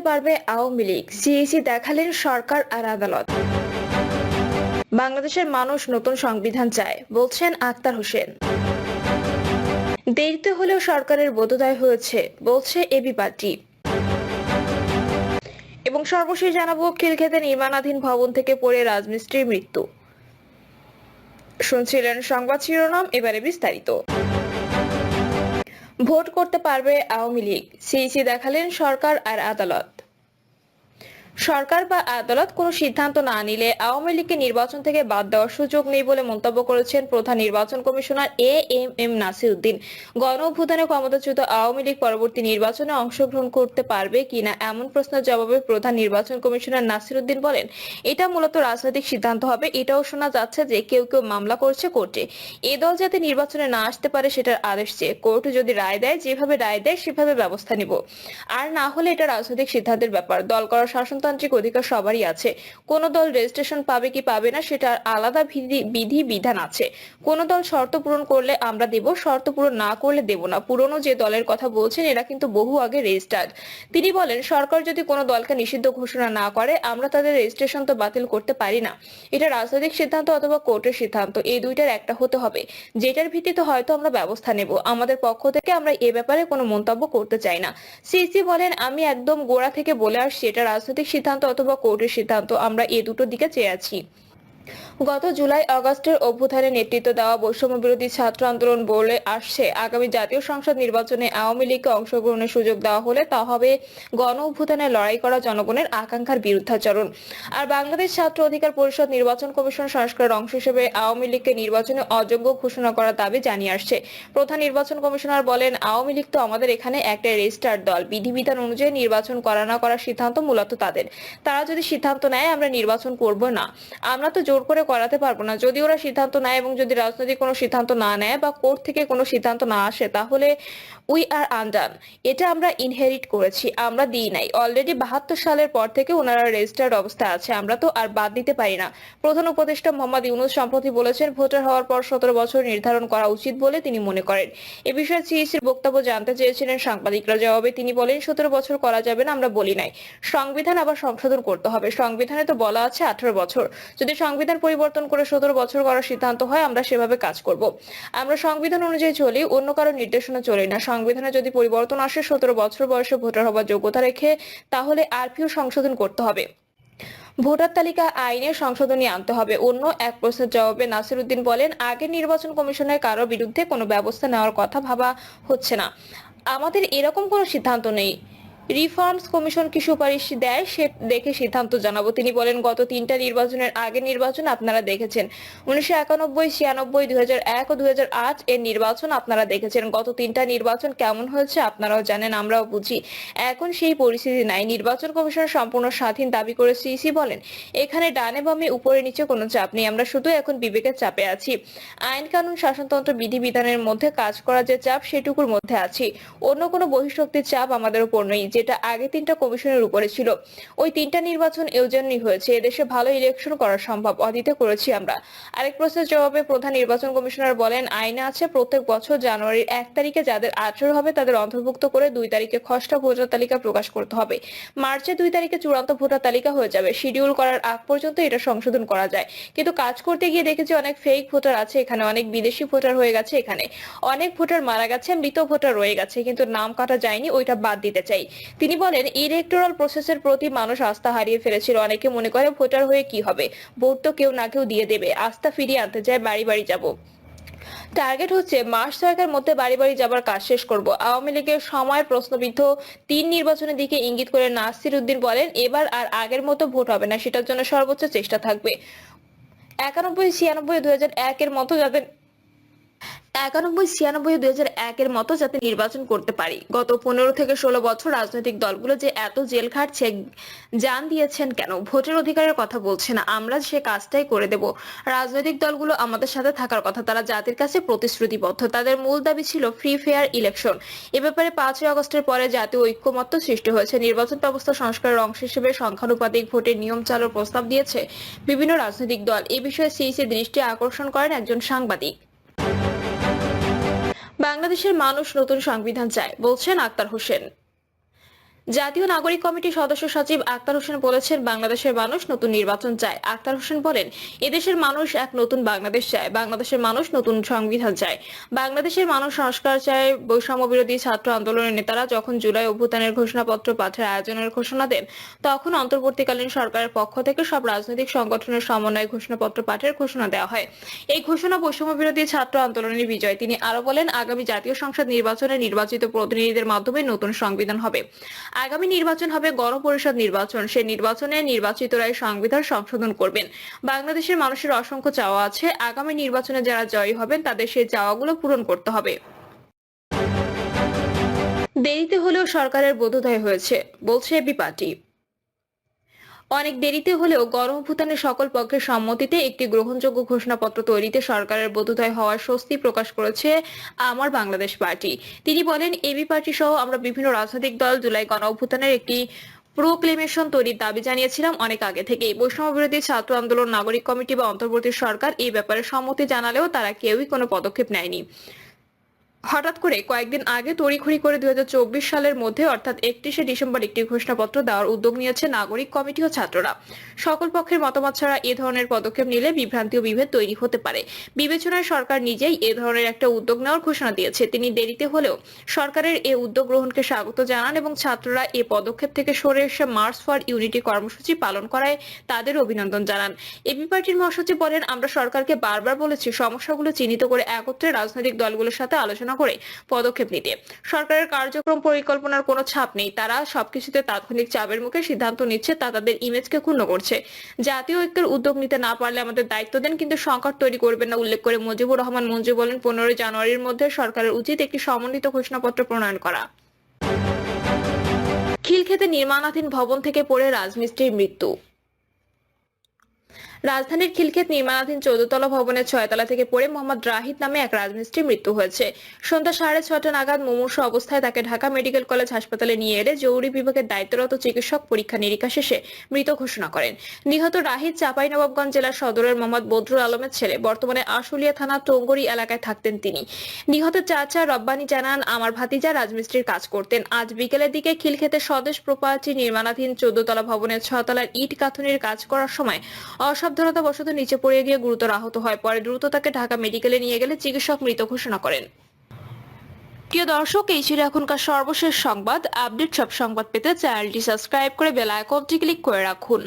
পারবে আওয়ামী লীগ। সিএসি দেখালেন সরকার আর আদালত। বাংলাদেশের মানুষ নতুন সংবিধান চায়, বলছেন আক্তার হোসেন। দেরিতে হলেও সরকারের বোধোদয় হয়েছে, বলছে এবি পার্টি। এবং সর্বশেষ জানাব খিলক্ষেতে নির্মাণাধীন ভবন থেকে পড়ে রাজমিস্ত্রির মৃত্যু। শুনছিলেন সংবাদ শিরোনাম, এবারে বিস্তারিত। ভোট করতে পারবে আওয়ামী লীগ। সিইসি দেখালেন সরকার আর আদালত। সরকার বা আদালত কোনো সিদ্ধান্ত না নিলে আওয়ামী লীগকে নির্বাচন থেকে বাদ দেওয়ার সুযোগ নেই বলে মন্তব্য করেছেন প্রধান নির্বাচন commissioner A M M Nasir Uddin গণ অভ্যুত্থানে ক্ষমতাচ্যুত আওয়ামী লীগ পরবর্তী নির্বাচনে অংশগ্রহণ করতে পারবে কিনা এমন প্রশ্নের জবাবে প্রধান নির্বাচন কমিশনার নাসির উদ্দিন বলেন, এটা মূলত রাজনৈতিক সিদ্ধান্ত হবে। এটাও শোনা যাচ্ছে যে কেউ কেউ মামলা করছে কোর্টে। এ দল যাতে নির্বাচনে না আসতে পারে সেটার আদেশ চেয়ে। কোর্ট যদি রায় দেয়, যেভাবে রায় দেয়, সেভাবে ব্যবস্থা নিব। আর না হলে এটা রাজনৈতিক সিদ্ধান্তের ব্যাপার। দল করার শাসনতান্ত্রিক অধিকার সবারই আছে। কোন দল রেজিস্ট্রেশন পাবে কি পাবে না সেটার আলাদা বিধি, বিধান আছে। কোন দল শর্ত পূরণ করলে আমরা দেব, শর্ত পূরণ না করলে দেব না। পুরনো যে দলের কথা বলছেন, এরা কিন্তু বহু আগে রেজিস্টার্ড তিনি বলেন, সরকার যদি কোনো দলকে নিষিদ্ধ ঘোষণা না করে, আমরা তাদের রেজিস্ট্রেশন তো বাতিল করতে পারি না। এটা রাজনৈতিক সিদ্ধান্ত অথবা কোর্টের সিদ্ধান্ত। এই দুইটার একটা হতে হবে। যেটার ভিত্তিতে হয়তো আমরা ব্যবস্থা নেব। আমাদের পক্ষ থেকে আমরা এ ব্যাপারে কোনো মন্তব্য করতে চাই না। সিসি বলেন, আমি একদম গোড়া থেকে বলে আসছি, এটা রাজনৈতিক সিদ্ধান্ত অথবা কোর্টের সিদ্ধান্ত আমরা এ দুটো দিকে চেয়ে আছি। গত জুলাই আগস্টের অভ্যুত্থানে নেতৃত্ব দেওয়া বৈষম্য বিরোধী ছাত্র আন্দোলন বলে আসছে। আগামী জাতীয় সংসদ নির্বাচনে আওয়ামী লীগকে অংশগ্রহণের সুযোগ দেওয়া হলে তা হবে গণ অভ্যুত্থানে লড়াই করা জনগণের আকাঙ্ক্ষার বিরুদ্ধাচরণ। আর বাংলাদেশ ছাত্র অধিকার পরিষদ নির্বাচন কমিশন সংস্কারের অংশ হিসেবে আওয়ামী লীগকে নির্বাচনে অযোগ্য ঘোষণা করার দাবি জানিয়ে আসছে। প্রধান নির্বাচন কমিশনার বলেন, আওয়ামী লীগ তো আমাদের এখানে একটা রেজিস্টার দল। বিধিবিধান অনুযায়ী নির্বাচন করা না করার সিদ্ধান্ত মূলত তাদের। তারা যদি সিদ্ধান্ত নেয়, আমরা নির্বাচন করব না। আমরা তো জোর করে করাতে পারব না। যদি ওরা সিদ্ধান্ত নেয় এবং যদি রাজনৈতিক কোনো সিদ্ধান্ত না নেয় বা কোর্ট থেকে কোনো সিদ্ধান্ত না আসে, তাহলে উই আর আনডান এটা আমরা ইনহেরিট করেছি, আমরা দিই নাই। অলরেডি বাহাত্তর সালের পর থেকে ওনারা রেজিস্টার্ড অবস্থায় আছে, আমরা তো আর বাদ দিতে পারি না। প্রধান উপদেষ্টা মোহাম্মদ ইউনুস সম্প্রতি বলেছেন, ভোটার হওয়ার পর সতেরো বছর নির্ধারণ করা উচিত বলে তিনি মনে করেন। এ বিষয়ে সিইসির বক্তব্য জানতে চেয়েছিলেন সাংবাদিকরা। জবাবে তিনি বলেন, সতেরো বছর করা যাবে না, আমরা বলি নাই। সংবিধান আবার সংশোধন করতে হবে। সংবিধানে তো বলা আছে আঠারো বছর। যদি সংবিধান পরিবর্তন করে সতেরো বছর করার সিদ্ধান্ত হয়, আমরা সেভাবে কাজ করব। আমরা সংবিধান অনুযায়ী চলি, অন্য কারও নির্দেশনা চলি না। সংবিধানে যদি পরিবর্তন আসে, সতেরো বছর বয়সে ভোটার হবার যোগ্যতা রেখে, তাহলে আরপিও সংশোধন করতে হবে। ভোটার তালিকা আইনে সংশোধনী আনতে হবে। অন্য এক প্রশ্নের জবাবে নাসির উদ্দিন বলেন, আগে নির্বাচন কমিশনের কারও বিরুদ্ধে কোনো ব্যবস্থা নেওয়ার কথা ভাবা হচ্ছে না। আমাদের এরকম কোনো সিদ্ধান্ত নেই। রিফর্মস কমিশন কি সুপারিশ দেয় সে দেখে সিদ্ধান্ত জানাব। তিনি বলেন, গত তিনটা নির্বাচনের আগে নির্বাচন আপনারা দেখেছেন। উনিশশো একানব্বই, ছিয়ানব্বই, দুই ও দুই এর নির্বাচন আপনারা দেখেছেন। গত তিনটা নির্বাচন কেমন হয়েছে আপনারাও জানেন, আমরাও বুঝি। এখন সেই পরিস্থিতি নাই। নির্বাচন কমিশন সম্পূর্ণ স্বাধীন দাবি করে সিইসি বলেন, এখানে ডানে বামে, উপরে নিচে কোনো চাপ নেই। আমরা শুধু এখন বিবেকের চাপে আছি। আইন কানুন, শাসনতন্ত্র বিধিবিধানের মধ্যে কাজ করা যে চাপ, সেটুকুর মধ্যে আছি। অন্য কোনো বহিঃশক্তির চাপ আমাদের উপর নেই। যেটা আগে তিনটা কমিশনের উপরে ছিল। ওই তিনটা নির্বাচন এও জন্যই হয়েছে। এদেশে ভালো ইলেকশন করা সম্ভব অদিতে করেছি আমরা। আরেক প্রশ্নের জবাবে প্রধান নির্বাচন কমিশনার বলেন, আইনে আছে প্রত্যেক বছর জানুয়ারির এক তারিখে যাদের আঠারো হবে তাদের অন্তর্ভুক্ত করে দুই তারিখে খসড়া ভোটার তালিকা প্রকাশ করতে হবে। মার্চে দুই তারিখে চূড়ান্ত ভোটার তালিকা হয়ে যাবে। শিডিউল করার আগ পর্যন্ত এটা সংশোধন করা যায়। কিন্তু কাজ করতে গিয়ে দেখেছি অনেক ফেক ভোটার আছে এখানে, অনেক বিদেশি ভোটার হয়ে গেছে এখানে। অনেক ভোটার মারা গেছে, মৃত ভোটার রয়ে গেছে, কিন্তু নাম কাটা যায়নি, ওইটা বাদ দিতে চাই। তিনি বলেন ইলেকটোরাল প্রসেসের প্রতি মানুষ আস্থা হারিয়ে ফেলেছিল। অনেকে মনে করে ভোটার হয়ে কি হবে? ভোট তো কেউ না কেউ দিয়ে দেবে। আস্থা ফিরিয়ে আনতে চায় বাড়ি বাড়ি যাব। টার্গেট হচ্ছে, মাস ছয়েকের মধ্যে বাড়ি বাড়ি যাবার কাজ শেষ করব। আওয়ামী লীগের সময় প্রশ্নবিদ্ধ তিন নির্বাচনের দিকে ইঙ্গিত করে নাসির উদ্দিন বলেন, এবার আর আগের মতো ভোট হবে না। সেটার জন্য সর্বোচ্চ চেষ্টা থাকবে। একানব্বই, ছিয়ানব্বই হাজার একের মতো যাদের একানব্বই, ছিয়ানব্বই দুই হাজার একের মতো যাতে নির্বাচন করতে পারি। গত পনেরো থেকে ষোলো বছর রাজনৈতিক দলগুলো যে এত জেল খাটছে জান দিয়েছেন কেন? ভোটের অধিকারের কথা বলছে না। আমরা সে কাজটাই করে দেব। রাজনৈতিক দলগুলো আমাদের সাথে থাকার কথা। তারা জাতির কাছে প্রতিশ্রুতিবদ্ধ। তাদের মূল দাবি ছিল ফ্রি ফেয়ার ইলেকশন এ ব্যাপারে পাঁচই আগস্টের পরে জাতীয় ঐক্যমত্য সৃষ্টি হয়েছে। নির্বাচন ব্যবস্থা সংস্কারের অংশ হিসেবে সংখ্যানুপাতিক ভোটের নিয়ম চালুর প্রস্তাব দিয়েছে বিভিন্ন রাজনৈতিক দল। এ বিষয়ে সিইসি দৃষ্টি আকর্ষণ করেন একজন সাংবাদিক। বাংলাদেশের মানুষ নতুন সংবিধান চায় বলছেন আক্তার হোসেন। জাতীয় নাগরিক কমিটির সদস্য সচিব আক্তার হোসেন বলেছেন, বাংলাদেশের মানুষ নতুন নির্বাচন চায়। আক্তার হোসেন বলেন, এদেশের মানুষ এক নতুন বাংলাদেশ চায়। বাংলাদেশের মানুষ নতুন সংবিধান চায়। বাংলাদেশের মানুষ সংস্কার চায়। বৈষম্য বিরোধী ছাত্র আন্দোলনের নেতারা যখন জুলাই অভ্যুত্থানের ঘোষণাপত্র পাঠের আয়োজনের ঘোষণা দেন, তখন অন্তর্বর্তীকালীন সরকারের পক্ষ থেকে সব রাজনৈতিক সংগঠনের সমন্বয়ে ঘোষণাপত্র পাঠের ঘোষণা দেওয়া হয়। এই ঘোষণা বৈষম্য বিরোধী ছাত্র আন্দোলনের বিজয়। তিনি আরও বলেন, আগামী জাতীয় সংসদ নির্বাচনে নির্বাচিত প্রতিনিধিদের মাধ্যমে নতুন সংবিধান হবে। আগামী নির্বাচন হবে গণপরিষদ নির্বাচন। সেই নির্বাচনে নির্বাচিতরাই সংবিধান সংশোধন করবেন। বাংলাদেশের মানুষের অসংখ্য চাওয়া আছে। আগামী নির্বাচনে যারা জয়ী হবেন, তাদের সেই চাওয়াগুলো পূরণ করতে হবে। দেরিতে হলেও সরকারের বোধোদয় হয়েছে, বলছে এবি পার্টি। অনেক দেরিতে হলেও গণঅভ্যুত্থানের সকল পক্ষের সম্মতিতে একটি গ্রহণযোগ্য ঘোষণাপত্র তৈরিতে সরকারের বোধোদয় হওয়ার স্বস্তি প্রকাশ করেছে আমার বাংলাদেশ পার্টি। তিনি বলেন এবি পার্টি সহ আমরা বিভিন্ন রাজনৈতিক দল জুলাই গণ গণঅভ্যুত্থানের একটি প্রোক্লেমেশন তৈরির দাবি জানিয়েছিলাম অনেক আগে থেকেই। বৈষম্য বিরোধী ছাত্র আন্দোলন, নাগরিক কমিটি বা অন্তর্বর্তী সরকার এই ব্যাপারে সম্মতি জানালেও তারা কেউই কোনো পদক্ষেপ নেয়নি। হঠাৎ করে কয়েকদিন আগে তড়িঘড়ি করে দুই হাজার চব্বিশ সালের মধ্যে, অর্থাৎ একত্রিশে ডিসেম্বর একটি ঘোষণাপত্র দেওয়ার উদ্যোগ নিয়েছে নাগরিক কমিটি ও ছাত্ররা। সকল পক্ষের মতামত ছাড়া এ ধরনের পদক্ষেপ নিলে বিভ্রান্তি ও বিভেদ তৈরি হতে পারে। বিবেচনায় সরকার নিজেই এ ধরনের একটা উদ্যোগ নেওয়ার ঘোষণা দিয়েছে। তিনি দেরিতে হলেও সরকারের এ উদ্যোগ গ্রহণকে স্বাগত জানান এবং ছাত্ররা এ পদক্ষেপ থেকে সরে এসে মার্চ ফর ইউনিটি কর্মসূচি পালন করায় তাদের অভিনন্দন জানান। এবি পার্টির মহাসচিব বলেন, আমরা সরকারকে বারবার বলেছি, সমস্যাগুলো চিহ্নিত করে একত্রে রাজনৈতিক দলগুলোর সাথে আলোচনা করে পদক্ষেপ নিতে। সরকারের কার্যক্রম পরিকল্পনার কোনো ছাপ নেই। তারা সবকিছুতে তাৎক্ষণিক চাপের মুখে সিদ্ধান্ত নিচ্ছে, তা তাদের ইমেজকে ক্ষুণ্ণ করছে। জাতীয় ঐক্যের উদ্যোগ নিতে না পারলে আমাদের দায়িত্ব দেন, কিন্তু সংকট তৈরি করবেন না, উল্লেখ করে মুজিবুর রহমান মঞ্জু বলেন, পনেরোই জানুয়ারির মধ্যে সরকারের উচিত একটি সমন্বিত ঘোষণাপত্র প্রণয়ন করা। খিলক্ষেতে নির্মাণাধীন ভবন থেকে পড়ে রাজমিস্ত্রির মৃত্যু। রাজধানীর খিলক্ষেত নির্মাণাধীন চৌদ্দতলা ভবনের ছয়তলা থেকে পড়ে মোহাম্মদ রাহিদ নামে এক রাজমিস্ত্রির মৃত্যু হয়েছে। সন্ধ্যা সাড়ে ছটা নাগাদ মুমূর্ষ অবস্থায় তাকে ঢাকা মেডিকেল কলেজ হাসপাতালে নিয়ে এলে জরুরি বিভাগের দায়িত্বরত চিকিৎসক পরীক্ষা নিরীক্ষা শেষে মৃত ঘোষণা করেন। নিহত রাহিদ চাঁপাইনবাবগঞ্জ জেলার সদরের মোহাম্মদ বদরুল আলমের ছেলে। বর্তমানে আশুলিয়া থানা টঙ্গরি এলাকায় থাকতেন তিনি। নিহতের চাচা রব্বানি জানান, আমার ভাতিজা রাজমিস্ত্রির কাজ করতেন। আজ বিকেলের দিকে খিলক্ষেতে স্বদেশ প্রপার্টি নির্মাণাধীন চোদ্দতলা ভবনের ছতলার ইট কাথুনির কাজ করার সময় অসাবধানতা বশত নিচে পড়ে গিয়ে গুরুতর আহত হয়। পরে দ্রুত তাকে ঢাকা মেডিকেলে নিয়ে গেলে চিকিৎসক মৃত ঘোষণা করেন। প্রিয় দর্শক, এই ছিল এখনকার সর্বশেষ সংবাদ। আপডেট সব সংবাদ পেতে চ্যানেলটি সাবস্ক্রাইব করে বেল আইকনটি ক্লিক করে রাখুন।